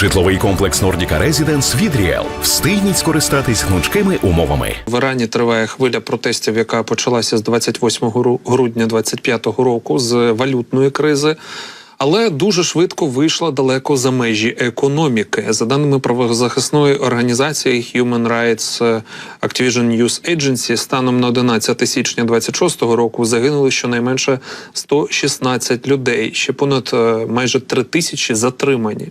Житловий комплекс Nordica Residence від Ріел. Встигніть скористатись гнучкими умовами. В Ірані триває хвиля протестів, яка почалася з 28 гру- грудня 2025 року з валютної кризи. Але дуже швидко вийшла далеко за межі економіки. За даними правозахисної організації Human Rights Activision News Agency, станом на 11 січня 26 року загинули щонайменше 116 людей. Ще понад е, майже 3 тисячі затримані.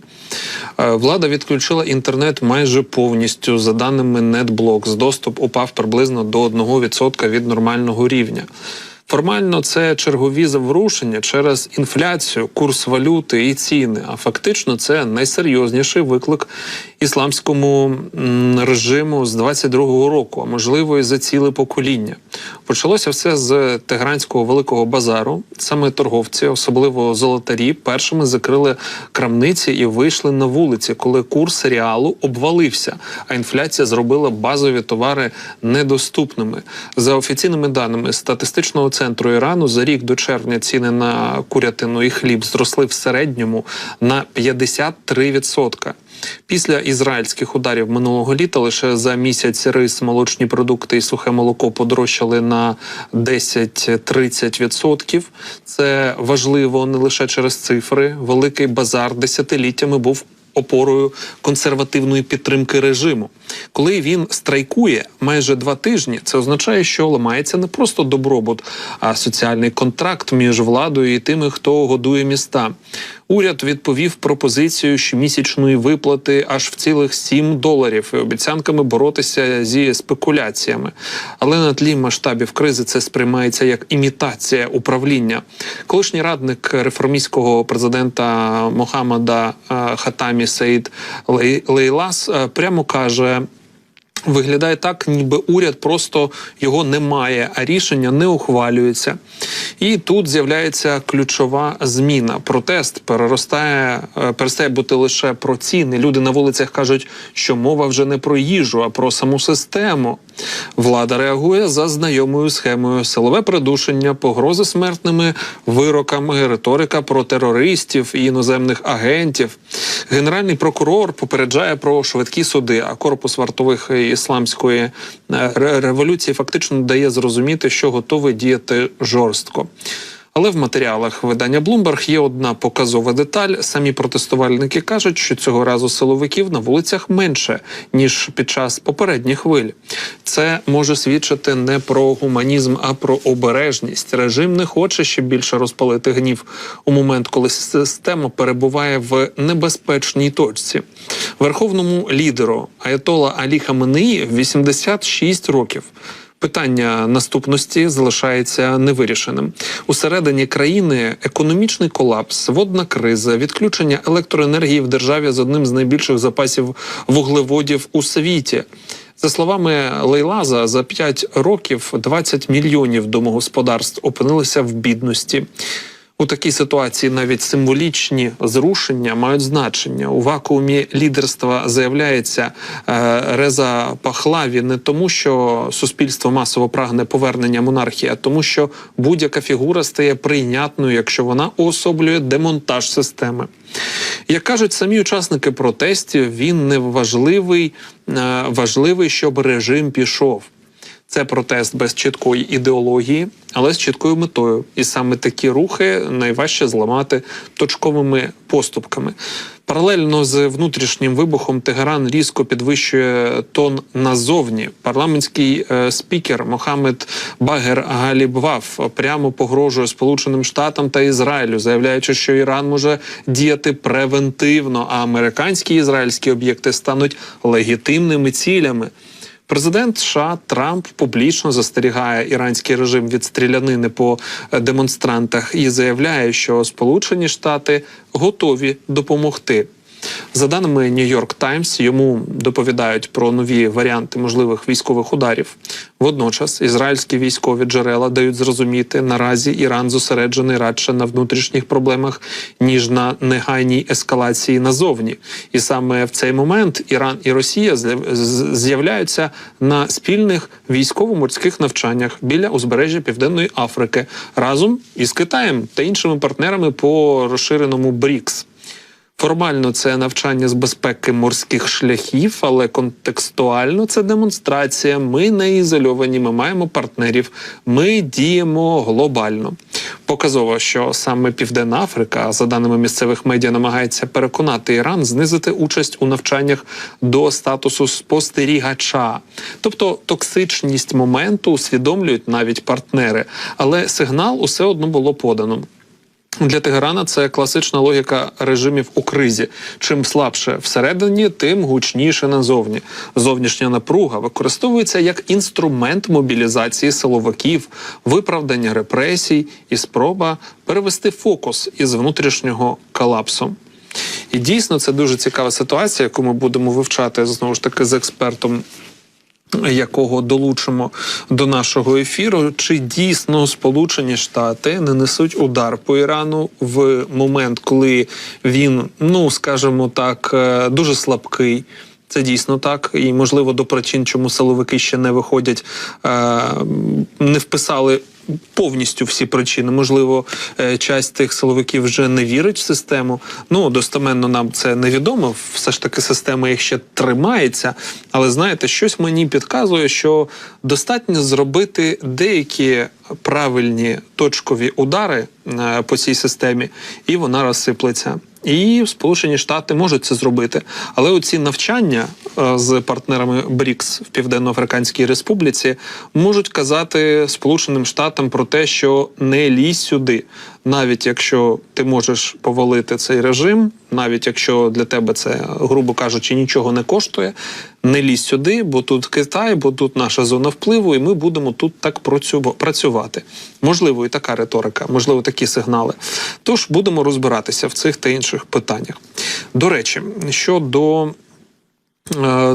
Е, Влада відключила інтернет майже повністю. За даними NetBlocks, доступ упав приблизно до 1% від нормального рівня. Формально це чергові заворушення через інфляцію, курс валюти і ціни. А фактично це найсерйозніший виклик ісламському режиму з 22-го року, а можливо і за ціле покоління. Почалося все з Тегранського великого базару. Саме торговці, особливо золотарі, першими закрили крамниці і вийшли на вулиці, коли курс реалу обвалився, а інфляція зробила базові товари недоступними. За офіційними даними статистичного центру Ірану, за рік до червня ціни на курятину і хліб зросли в середньому на 53%. Після ізраїльських ударів минулого літа лише за місяць рис, молочні продукти і сухе молоко подорожчали на 10-30%. Це важливо не лише через цифри. Великий базар десятиліттями був опорою консервативної підтримки режиму. Коли він страйкує майже два тижні, це означає, що ламається не просто добробут, а соціальний контракт між владою і тими, хто годує міста. Уряд відповів пропозицію щомісячної виплати аж в цілих 7 доларів і обіцянками боротися зі спекуляціями. Але на тлі масштабів кризи це сприймається як імітація управління. Колишній радник реформістського президента Мохаммада е, Хатамі Саїд Лейлас е, прямо каже. Виглядає так, ніби уряд просто його немає, а рішення не ухвалюється. І тут з'являється ключова зміна. Протест переростає, е, перестає бути лише про ціни. Люди на вулицях кажуть, що мова вже не про їжу, а про саму систему. Влада реагує за знайомою схемою: силове придушення, погрози смертними вироками, риторика про терористів і іноземних агентів. Генеральний прокурор попереджає про швидкі суди, а корпус вартових ісламської е, революції фактично дає зрозуміти, що готовий діяти жорстко. Але в матеріалах видання Bloomberg є одна показова деталь. Самі протестувальники кажуть, що цього разу силовиків на вулицях менше ніж під час попередніх хвиль. Це може свідчити не про гуманізм, а про обережність. Режим не хоче ще більше розпалити гнів у момент, коли система перебуває в небезпечній точці. Верховному лідеру Аятола Алі Хаменеї 86 років. Питання наступності залишається невирішеним. Усередині країни економічний колапс, водна криза, відключення електроенергії в державі з одним з найбільших запасів вуглеводів у світі. За словами Лейлаза, за 5 років 20 мільйонів домогосподарств опинилися в бідності. У такій ситуації навіть символічні зрушення мають значення. У вакуумі лідерства заявляється е, Реза Пахлаві не тому, що суспільство масово прагне повернення монархії, а тому, що будь-яка фігура стає прийнятною, якщо вона уособлює демонтаж системи. Як кажуть самі учасники протестів, він не важливий, е, важливий, щоб режим пішов. Це протест без чіткої ідеології, але з чіткою метою. І саме такі рухи найважче зламати точковими поступками. Паралельно з внутрішнім вибухом Тегеран різко підвищує тон назовні. Парламентський е, спікер Мохамед Багер Галібвав прямо погрожує Сполученим Штатам та Ізраїлю, заявляючи, що Іран може діяти превентивно, а американські і ізраїльські об'єкти стануть легітимними цілями. Президент США Трамп публічно застерігає іранський режим від стрілянини по е, демонстрантах і заявляє, що Сполучені Штати готові допомогти. За даними New York Times, йому доповідають про нові варіанти можливих військових ударів. Водночас ізраїльські військові джерела дають зрозуміти, наразі Іран зосереджений радше на внутрішніх проблемах ніж на негайній ескалації назовні. І саме в цей момент Іран і Росія з'яв- з'являються на спільних військово-морських навчаннях біля узбережжя Південної Африки разом із Китаєм та іншими партнерами по розширеному БРІКС. Формально це навчання з безпеки морських шляхів, але контекстуально це демонстрація. Ми не ізольовані, ми маємо партнерів, ми діємо глобально. Показово, що саме Південна Африка, за даними місцевих медіа, намагається переконати Іран знизити участь у навчаннях до статусу спостерігача. Тобто токсичність моменту усвідомлюють навіть партнери, але сигнал усе одно було подано. Для Тегерана це класична логіка режимів у кризі. Чим слабше всередині, тим гучніше назовні. Зовнішня напруга використовується як інструмент мобілізації силовиків, виправдання репресій і спроба перевести фокус із внутрішнього колапсу. І дійсно це дуже цікава ситуація, яку ми будемо вивчати знову ж таки з експертом якого долучимо до нашого ефіру, чи дійсно Сполучені Штати не несуть удар по Ірану в момент, коли він, ну скажімо так, е, дуже слабкий. Це дійсно так, і можливо до причин, чому силовики ще не виходять, е, не вписали повністю всі причини. Можливо, е, часть тих силовиків вже не вірить в систему. Ну достеменно нам це невідомо. Все ж таки, система їх ще тримається. Але знаєте, щось мені підказує, що достатньо зробити деякі правильні точкові удари е, по цій системі, і вона розсиплеться. І Сполучені Штати можуть це зробити. Але оці навчання з партнерами БРІКС в Південно-Африканській Республіці можуть казати Сполученим Штатам про те, що не лізь сюди, навіть якщо ти можеш повалити цей режим, навіть якщо для тебе це, грубо кажучи, нічого не коштує, не лізь сюди, бо тут Китай, бо тут наша зона впливу, і ми будемо тут так працювати. Можливо, і така риторика, можливо, такі сигнали. Тож будемо розбиратися в цих та інших питаннях. До речі, щодо е,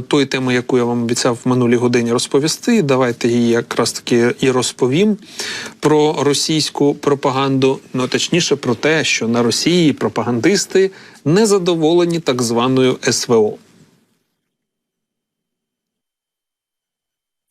тої теми, яку я вам обіцяв в минулій годині розповісти, давайте її якраз таки і розповім про російську пропаганду. Ну точніше про те, що на Росії пропагандисти не задоволені так званою СВО.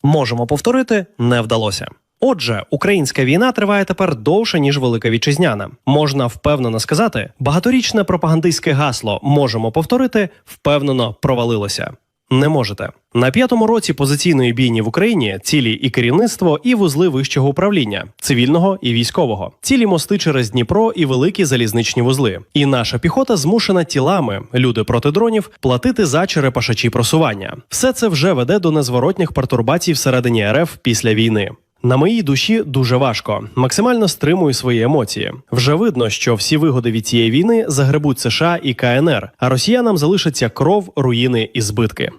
Можемо повторити, не вдалося. Отже, українська війна триває тепер довше ніж велика вітчизняна. Можна впевнено сказати, багаторічне пропагандистське гасло можемо повторити впевнено провалилося. Не можете на п'ятому році позиційної бійні в Україні цілі і керівництво, і вузли вищого управління, цивільного і військового, цілі мости через Дніпро і великі залізничні вузли. І наша піхота змушена тілами, люди проти дронів, платити за черепашачі просування. Все це вже веде до незворотніх пертурбацій всередині РФ після війни. На моїй душі дуже важко. Максимально стримую свої емоції. Вже видно, що всі вигоди від цієї війни загребуть США і КНР, а росіянам залишаться кров, руїни і збитки.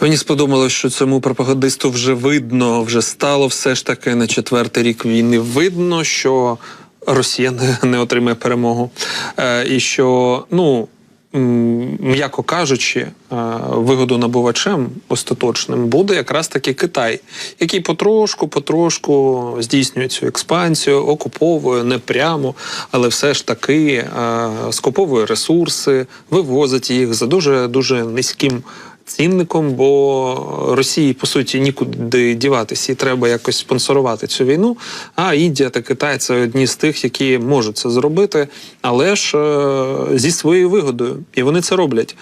Мені сподобалось, що цьому пропагандисту вже видно, вже стало все ж таки на четвертий рік війни. Видно, що Росія не, не отримає перемогу. Е, і що, ну. М'яко кажучи, е, вигодонабувачем остаточним буде якраз таки Китай, який потрошку, потрошку здійснює цю експансію, окуповує не прямо, але все ж таки е, скуповує ресурси, вивозить їх за дуже дуже низьким цінником, бо Росії по суті нікуди діватися, і треба якось спонсорувати цю війну. А Індія та Китай це одні з тих, які можуть це зробити, але ж е, зі своєю вигодою, і вони це роблять.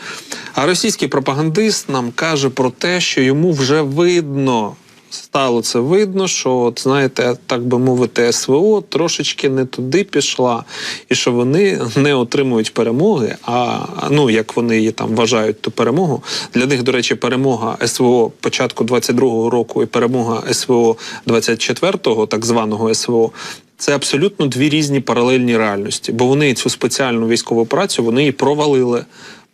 А російський пропагандист нам каже про те, що йому вже видно. Стало це видно, що от знаєте, так би мовити, СВО трошечки не туди пішла, і що вони не отримують перемоги. А ну як вони її там вважають, ту перемогу для них, до речі, перемога СВО початку 22-го року і перемога СВО 24-го, так званого СВО. Це абсолютно дві різні паралельні реальності, бо вони цю спеціальну військову операцію вони її провалили.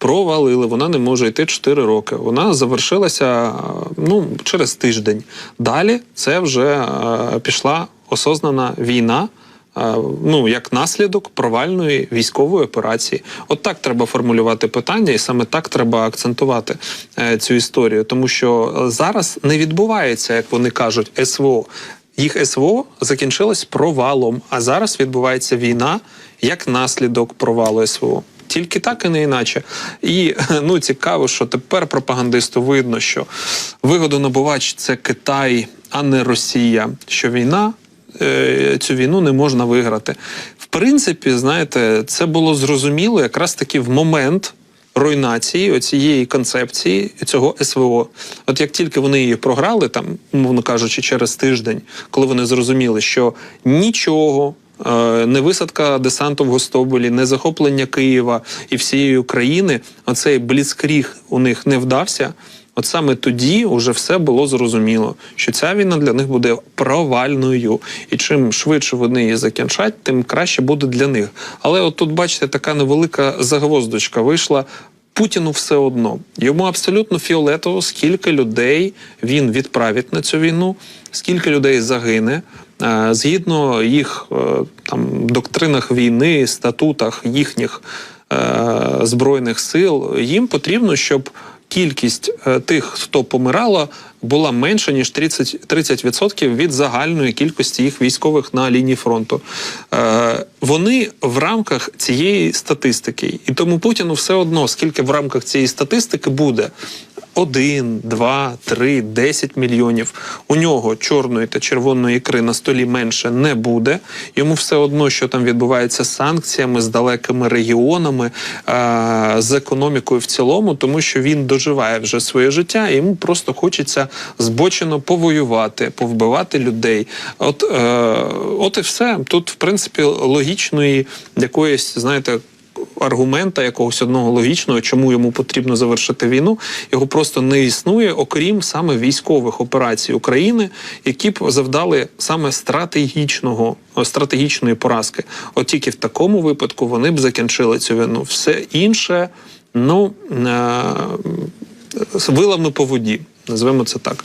Провалили, вона не може йти 4 роки. Вона завершилася е, ну, через тиждень. Далі це вже е, пішла осознана війна. е, Ну, як наслідок провальної військової операції, от так треба формулювати питання, і саме так треба акцентувати цю історію, тому що зараз не відбувається, як вони кажуть, СВО. Їх СВО закінчилось провалом, а зараз відбувається війна як наслідок провалу СВО. Тільки так і не іначе. І ну цікаво, що тепер пропагандисту видно, що вигодонабувач це Китай, а не Росія. Що війна е, цю війну не можна виграти. В принципі, знаєте, це було зрозуміло якраз таки в момент руйнації цієї концепції цього СВО. От як тільки вони її програли, там, мовно кажучи, через тиждень, коли вони зрозуміли, що нічого. Е, Не висадка десанту в Гостомелі, не захоплення Києва і всієї України. Оцей бліцкріг у них не вдався. От саме тоді вже все було зрозуміло, що ця війна для них буде провальною, і чим швидше вони її закінчать, тим краще буде для них. Але от тут, бачите, така невелика загвоздочка вийшла. Путіну все одно. Йому абсолютно фіолетово, скільки людей він відправить на цю війну, скільки людей загине. Е, Згідно їх е, там доктринах війни, статутах їхніх е, збройних сил, їм потрібно, щоб кількість тих, хто помирало, була менша ніж 30%, 30% від загальної кількості їх військових на лінії фронту. Вони в рамках цієї статистики, і тому Путіну все одно, скільки в рамках цієї статистики буде. Один, два, три, десять мільйонів. У нього чорної та червоної ікри на столі менше не буде. Йому все одно, що там відбувається з санкціями, з далекими регіонами, е- з економікою в цілому, тому що він доживає вже своє життя, і йому просто хочеться збочено повоювати, повбивати людей. От, е- от і все. Тут, в принципі, логічної якоїсь, знаєте аргумента якогось одного логічного, чому йому потрібно завершити війну, його просто не існує, окрім саме військових операцій України, які б завдали саме стратегічного стратегічної поразки. От тільки в такому випадку вони б закінчили цю війну. Все інше, ну е- вилами по воді, назвемо це так.